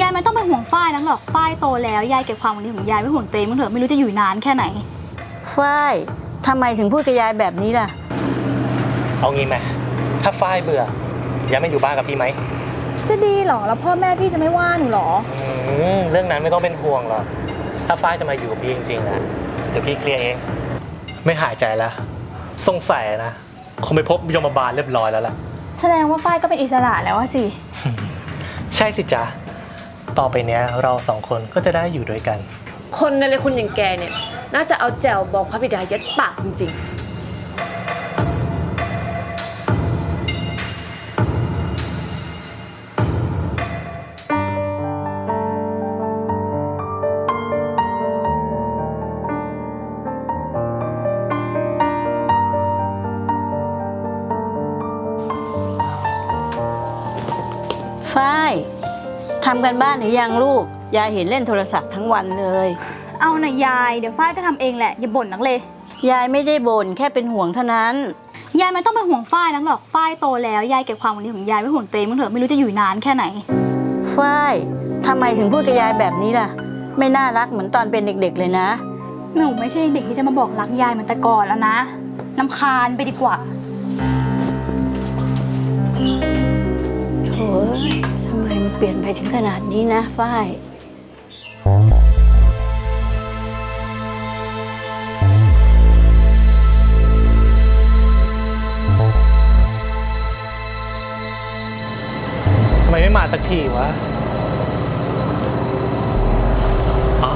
ยายไม่ต้องเป็นห่วงฝ้ายนักหรอกฝ้ายโตแล้วยายเก็บความหวังดีของยายไว้ห่วงเตยมึงเถอะไม่รู้จะอยู่นานแค่ไหน ฝ้ายทำไมถึงพูดกับยายแบบนี้ล่ะ เอางี้ไหมถ้าฝ้ายเบื่อย้ายมาอยู่บ้านกับพี่ไหมจะดีเหรอ แล้วพ่อแม่พี่จะไม่ว่าหนูเหรอ อืมเรื่องนั้นไม่ต้องเป็นห่วงหรอกถ้าฝ้ายจะมาอยู่กับพี่จริงๆนะเดี๋ยวพี่เคลียร์เอง ไม่หายใจแล้วสงสัยนะคงไปพบยมบาลเรียบร้อยแล้วล่ะ แสดงว่าฝ้ายก็เป็นอิสระแล้วอะสิ ใช่สิจ๊ะ ต่อไปเนี้ยเราสองคนก็จะได้อยู่ด้วยกัน คนในเลยคุณอย่างแกเนี่ย น่าจะเอาแจวบอกพระบิดายัดปากจริงฝ้าย ทำกันบ้านหรือยังลูก ยายเห็นเล่นโทรศัพท์ทั้งวันเลย เอาหน่ะยาย เดี๋ยวฝ้ายก็ทำเองแหละ อย่าบ่นนักเลย ยายไม่ได้บ่นแค่เป็นห่วงเท่านั้น ยายไม่ต้องเป็นห่วงฝ้ายนักหรอกฝ้ายโตแล้ว ยายเก็บความหวังดีของยายไว้ห่วงเตยมึงเถอะไม่รู้จะอยู่นานแค่ไหน ฝ้ายทำไมถึงพูดกับยายแบบนี้ล่ะ ไม่น่ารักเหมือนตอนเป็นเด็กๆเลยนะ หนูไม่ใช่เด็กที่จะมาบอกรักยายเหมือนแต่ก่อนแล้วนะน้ำคาญไปดีกว่า โถ่ เอ้ยทำไมมันเปลี่ยนไปถึงขนาดนี้นะฝ้ายทำไมไม่มาสักทีวะอ๋อ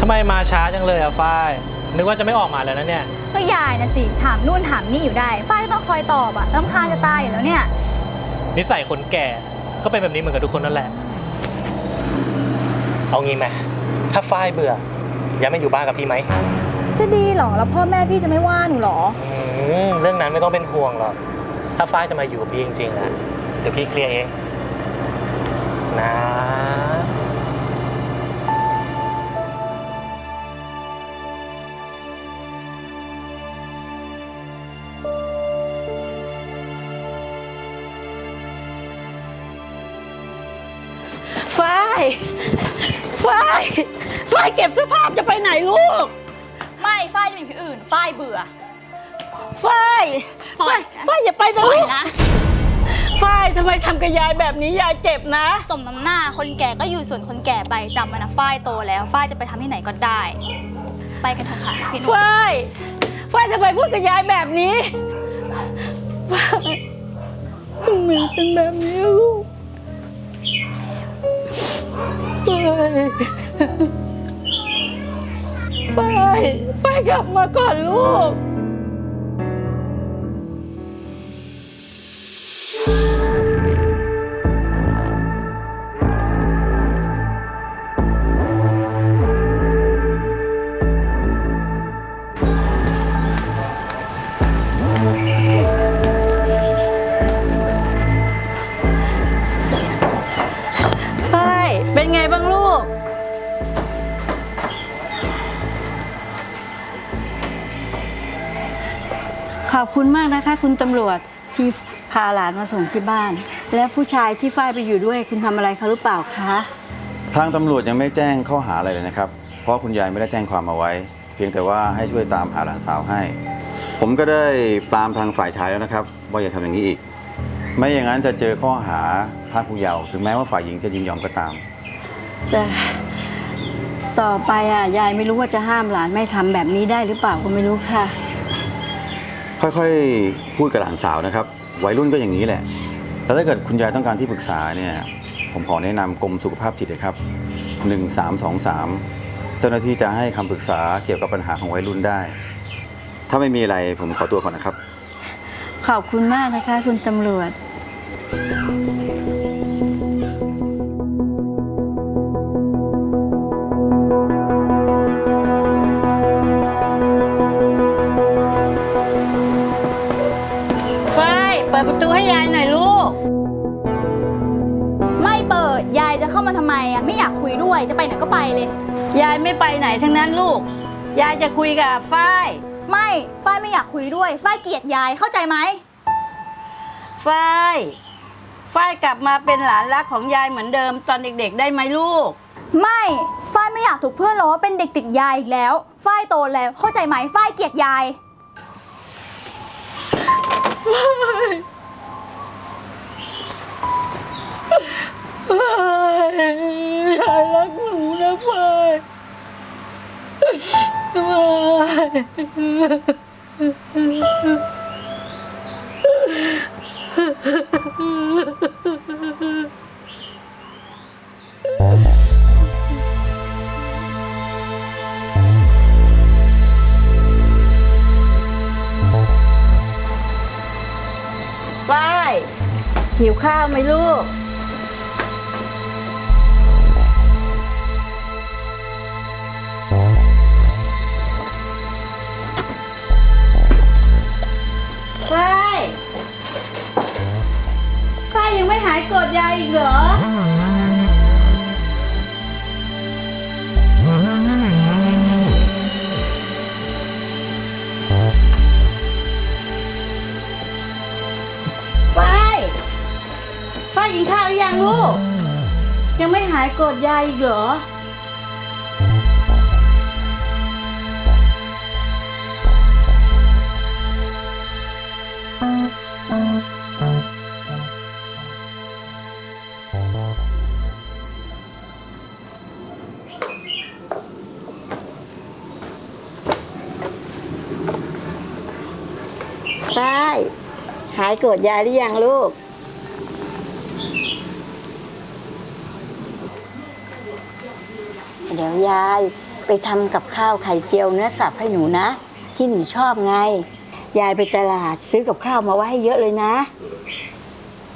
ทำไมมาช้าจังเลยอะฝ้าย นึกว่าจะไม่ออกมาแล้วนะเนี่ย ก็ยายนะสิ ถามนู่นถามนี่อยู่ได้ ฝ้ายก็ต้องคอยตอบอะลำคาญจะตายอยู่แล้วเนี่ย นิสัยคนแก่ก็เป็นแบบนี้เหมือนกับทุกคนนั่นแหละ เอางี้ไหมถ้าฝ้ายเบื่อ ย้ายมาอยู่บ้านกับพี่ไหมจะดีเหรอ แล้วพ่อแม่พี่จะไม่ว่าหนูเหรอ อืมเรื่องนั้นไม่ต้องเป็นห่วงหรอก ถ้าฝ้ายจะมาอยู่กับพี่จริงๆนะเดี๋ยวพี่เคลียร์เอง นะ ฝ้ายฝ้ายเก็บเสื้อผ้าจะไปไหนลูก ไม่ฝ้ายจะมีที่อื่นฝ้ายเบื่อ ฝ้ายปล่อยฝ้ายฝ้ายอย่าไปนะปล่อยลูกนะ ฝ้ายทำไมทำกับยายแบบนี้ยายเจ็บนะ สมน้ำหน้าคนแก่ก็อยู่ส่วนคนแก่ไปจำไว้นะฝ้ายโตแล้วฝ้ายจะไปทำที่ไหนก็ได้ ไปกันเถอะค่ะพี่หนุ่มฝ้ายฝ้ายทำไมพูดกับยายแบบนี้ฝ้ายทำไมเป็นแบบนี้อะลูก ไปไปไปกลับมาก่อนลูก ขอบคุณมากนะคะ คุณตำรวจที่พาหลานมาส่งที่บ้าน และผู้ชายที่ฝ้ายไปอยู่ด้วย คุณทำอะไรเขาหรือเปล่าคะ ทางตำรวจยังไม่แจ้งข้อหาอะไรเลยนะครับ เพราะคุณยายไม่ได้แจ้งความเอาไว้ เพียงแต่ว่าให้ช่วยตามหาหลานสาวให้ ผมก็ได้ตามทางฝ่ายชายแล้วนะครับ ว่าอย่าทำอย่างนี้อีก ไม่อย่างนั้นจะเจอข้อหาพรากผู้เยาว์ถึงแม้ว่าฝ่ายหญิงจะยินยอมก็ตาม แต่ต่อไปอะยายไม่รู้ว่าจะห้ามหลานไม่ทำแบบนี้ได้หรือเปล่าก็ไม่รู้ค่ะ ค่อยๆ พูดกับหลานสาวนะครับ วัยรุ่นก็อย่างนี้แหละ แล้วถ้าเกิดคุณยายต้องการที่ปรึกษาเนี่ย ผมขอแนะนำกรมสุขภาพจิตครับ 1323 เจ้าหน้าที่จะให้คำปรึกษาเกี่ยวกับปัญหาของวัยรุ่นได้ ถ้าไม่มีอะไรผมขอตัวก่อนนะครับ ขอบคุณมากนะคะ คุณตำรวจ เลย ยายไม่ไปไหนทั้งนั้นลูก ยายจะคุยกับฝ้าย ไม่ฝ้ายไม่อยากคุยด้วยฝ้ายเกลียดยายเข้าใจไหมฝ้าย ฝ้ายกลับมาเป็นหลานรักของยายเหมือนเดิมตอนเด็กๆ ได้ไหมลูก ไม่ฝ้ายไม่อยากถูกเพื่อนล้อว่าเป็นเด็กติดยายอีกแล้วฝ้ายโตแล้วเข้าใจไหมฝ้ายเกลียดยายยายรักหนูนะฝ้ายฝ้ายฝ้ายหิวข้าวไหมลูกายยังไม่หายโกรธยายอีกเหรอ ฝ้ายฝ้ายกินข้าวหรือยังลูก ยังไม่หายโกรธยายอีกเหรอ โกรธยายหรือยังลูก เดี๋ยวยายไปทำกับข้าวไข่เจียวเนื้อสับให้หนูนะ ที่หนูชอบไง ยายไปตลาดซื้อกับข้าวมาไว้ให้เยอะเลยนะ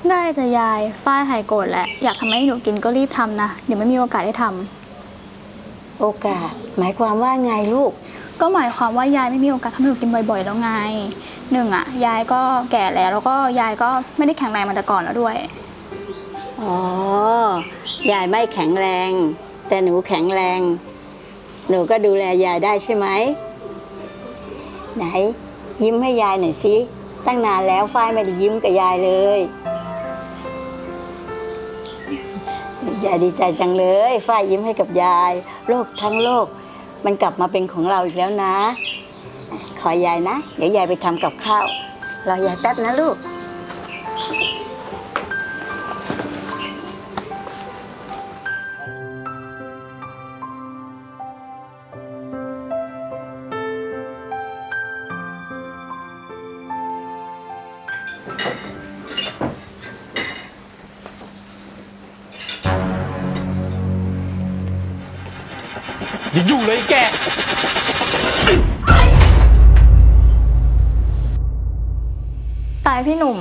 ได้จะยาย ฝ้ายหายโกรธแล้วอยากทำให้หนูกินก็รีบทำนะ เดี๋ยวไม่มีโอกาสได้ทำโอกาส หมายความว่าไงลูก ก็หมายความว่ายายไม่มีโอกาสทำให้หนูกินบ่อยๆ แล้วไงหนึ่งอะยายก็แก่แล้วแล้วก็ยายก็ไม่ได้แข็งแรงเหมาแต่ก่อนแล้วด้วย อ๋อยายไม่แข็งแรง แต่หนูแข็งแรง หนูก็ดูแลยายได้ใช่ไหม ไหน ยิ้มให้ยายหน่อยสิตั้งนานแล้วฝ้ายไม่ได้ยิ้มกับยายเลยยายดีใจจังเลยฝ้ายยิ้มให้กับยาย โลกทั้งโลก มันกลับมาเป็นของเราอีกแล้วนะ ขอยายนะ เดี๋ยวยายไปทำกับข้าว รอยายแป๊บนะลูก เลยไอ้แกตายพี่หนุ่ม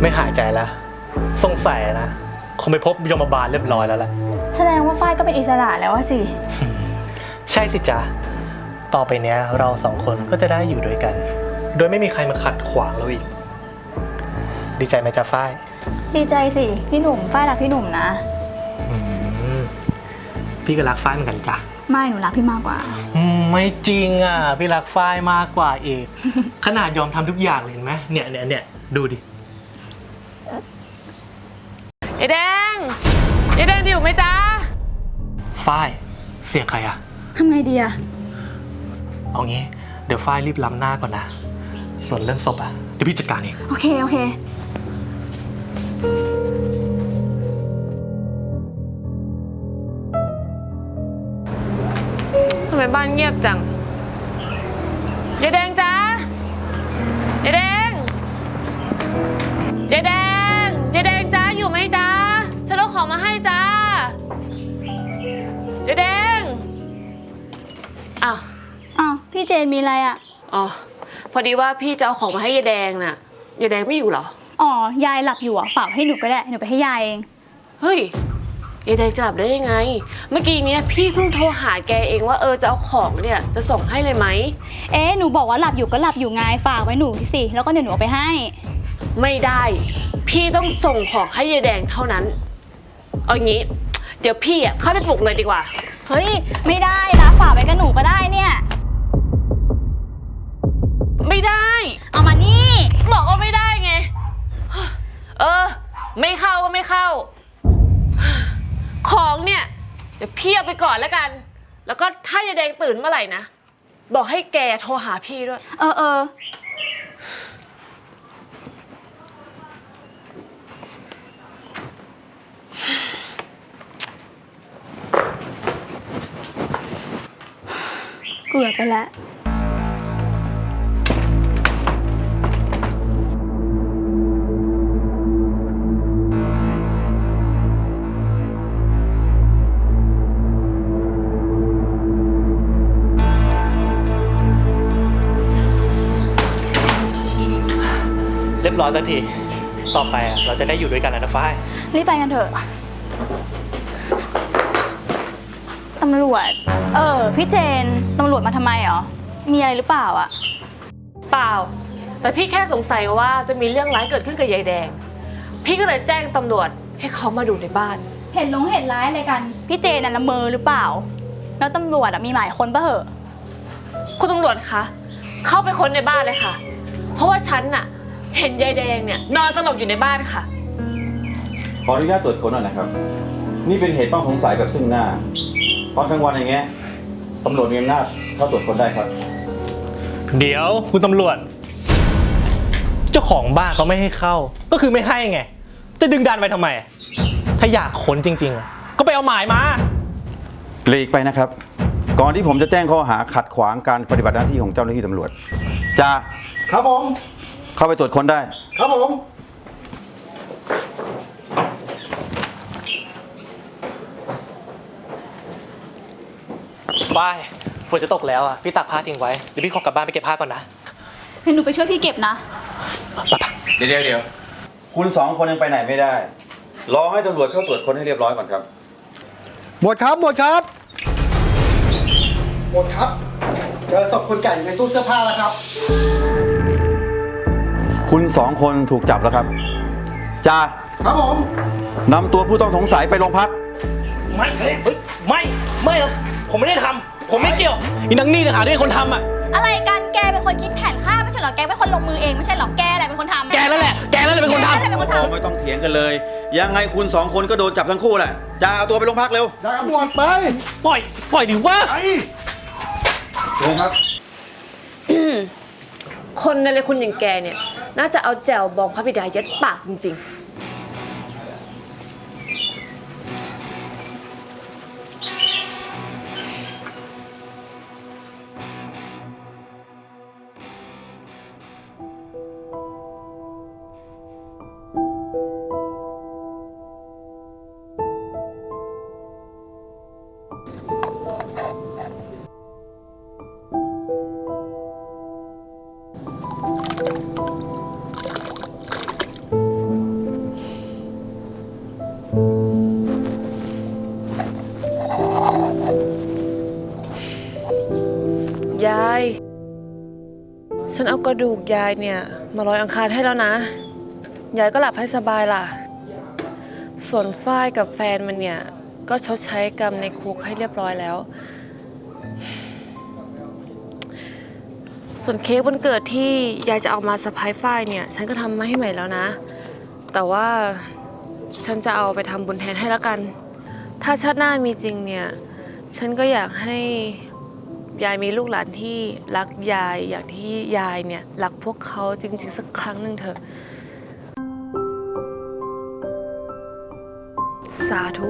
ไม่หายใจแล้ว สงสัยนะ คงไปพบยมบาลเรียบร้อยแล้วแหละ แสดงว่าฝ้ายก็เป็นอิสระแล้วอะสิ ใช่สิจ๊ะ ต่อไปเนี้ยเราสองคนก็จะได้อยู่ด้วยกัน โดยไม่มีใครมาขัดขวางเราอีก ดีใจไหมจ๊ะฝ้ายดีใจสิ พี่หนุ่มฝ้ายรักพี่หนุ่มนะ อืมพี่ก็รักฝ้ายเหมือนกันจ้ะไม่หนูรักพี่มากกว่า อืมไม่จริงอะ พี่รักฝ้ายมากกว่าเองขนาดยอมทำทุกอย่างเลยเห็นไหมเนี่ยเนี่ยเนี่ยดูดิ ยายแดงยายแดงอยู่ไหมจ๊ะ ฝ้ายเสียงใครอะ ทำไงดีอะเอางี้ เดี๋ยวฝ้ายรีบล้ำหน้าก่อนนะ ส่วนเรื่องศพอะ เดี๋ยวพี่จัดการเอง โอเค โอเค บ้านเงียบจังยายแดงจ๊ะยายแดงยายแดงยายแดงจ๊ะอยู่ไหมจ๊ะฉันเอาของมาให้จ้ายายแดงอ้าวอ้าวพี่เจนมีอะไรอะอ๋อพอดีว่าพี่จะเอาของมาให้ยายแดงน่ะยายแดงไม่อยู่เหรอ อ๋อ ยายหลับอยู่อะฝากให้หนูก็ได้ หนูไปให้ยายเอง เฮ้ย ยายแดงจะหลับได้ยังไง เมื่อกี้เนี้ยพี่เพิ่งโทรหาแกเองว่าเออจะเอาของเนี่ยจะส่งให้เลยไหม เอ๊ะหนูบอกว่าหลับอยู่ก็หลับอยู่ไงฝากไว้หนูสิแล้วก็เดี๋ยวหนูเอาไปให้ ไม่ได้ พี่ต้องส่งของให้ยายแดงเท่านั้น เอางี้ดี๋ยวพี่อะเข้าไปปลุกเลยดีกว่า เฮ้ย ไม่ได้นะฝากไว้กับหนูก็ได้เนี่ย ไม่ได้ เอามานี่ บอกว่าไม่ได้ไง เออ ไม่เข้าก็ไม่เข้า ของเนี่ย เดี๋ยวพี่เอาไปก่อนแล้วกัน แล้วก็ถ้ายายแดงตื่นเมื่อไหร่นะ บอกให้แกโทรหาพี่ด้วย เออเออ เกือบไปแล้ว บร้อยสักที ต่อไปอะเราจะได้อยู่ด้วยกันแล้วนะฝ้าย รีบไปกันเถอะตำรวจ เออ พี่เจน ตำรวจมาทำไมเหรอ มีอะไรหรือเปล่าอะเปล่า แต่พี่แค่สงสัยว่าจะมีเรื่องร้ายเกิดขึ้นกับยายแดง พี่ก็เลยแจ้งตำรวจให้เขามาดูในบ้าน เห็นลงเห็นร้ายอะไรกัน พี่เจนน่ะละเมอหรือเปล่า แล้วตำรวจอะมีหลายคนปะเหอะ คุณตำรวจคะ เข้าไปค้นในบ้านเลยค่ะ เพราะว่าฉันน่ะ เห็นยายแดงเนี่ยนอนสลบอยู่ในบ้านค่ะ ขออนุญาตตรวจค้นหน่อยนะครับ นี่เป็นเหตุต้องสงสัยแบบซึ่งหน้า ตอนกลางวันอย่างเงี้ยตำรวจมีอำนาจเข้าตรวจค้นได้ครับ เดี๋ยวคุณตำรวจ เจ้าของบ้านเขาไม่ให้เข้า ก็คือไม่ให้ไง จะดึงดันไปทำไม ถ้าอยากค้นจริงๆอะก็ไปเอาหมายมา หลีกไปนะครับ ก่อนที่ผมจะแจ้งข้อหาขัดขวางการปฏิบัติหน้าที่ของเจ้าหน้าที่ตำรวจจะครับผม เข้าไปตรวจค้นได้ ครับผม ฝ้ายฝนจะตกแล้วอะ พี่ตักผ้าทิ้งไว้ เดี๋ยวพี่ขอกลับบ้านไปเก็บผ้าก่อนนะเห็นหนูไปช่วยพี่เก็บนะ ไปปะเดี๋ยวเดี๋ยวคุณสองคนยังไปไหนไม่ได้ รอให้ตำรวจเข้าตรวจค้นให้เรียบร้อยก่อนครับ หมวดครับ หมวดครับ หมวดครับ เจอศพคนแก่อยู่ในตู้เสื้อผ้าแล้วครับ คุณสองคนถูกจับแล้วครับจ้าครับผมนำตัวผู้ต้องสงสัยไปโรงพัก ไม่เฮ้ยไม่ไม่นะผมไม่ได้ทำผมไม่เกี่ยวอีนังนี่ต่างหากที่เป็นคนทำอะ อะไรกันแกเป็นคนคิดแผนฆ่าไม่ใช่เหรอแกเป็นคนลงมือเองไม่ใช่เหรอแกแหละเป็นคนทำแกนั่นแหละ แกนั่นแหละเป็นคนทำแกนั่นแหละเป็นคนทำไม่ต้องเถียงกันเลย ยังไงคุณสองคนก็โดนจับทั้งคู่แหละจ้าเอาตัวไปโรงพักเร็วได้ครับหมวดไป ปล่อย ปล่อยดิว่าไปเร็วครับ คนในเลยคุณอย่างแกเนี่ย น่าจะเอาแจวบองพระบิดายัดปากจริงๆ กระดูกยายเนี่ยมาลอยอังคารให้แล้วนะ ยายก็หลับให้สบายล่ะ ส่วนฝ้ายกับแฟนมันเนี่ย ก็ชดใช้กรรมในคุกให้เรียบร้อยแล้ว ส่วนเค้กวันเกิดที่ยายจะเอามาสะพายฝ้ายเนี่ย ฉันก็ทำมาให้ใหม่แล้วนะ แต่ว่าฉันจะเอาไปทำบุญแทนให้แล้วกัน ถ้าชาติหน้ามีจริงเนี่ย ฉันก็อยากให้ ยายมีลูกหลานที่รักยายอย่างที่ยายเนี่ยรักพวกเขาจริง ๆ สักครั้งหนึ่งเถอะสาธุ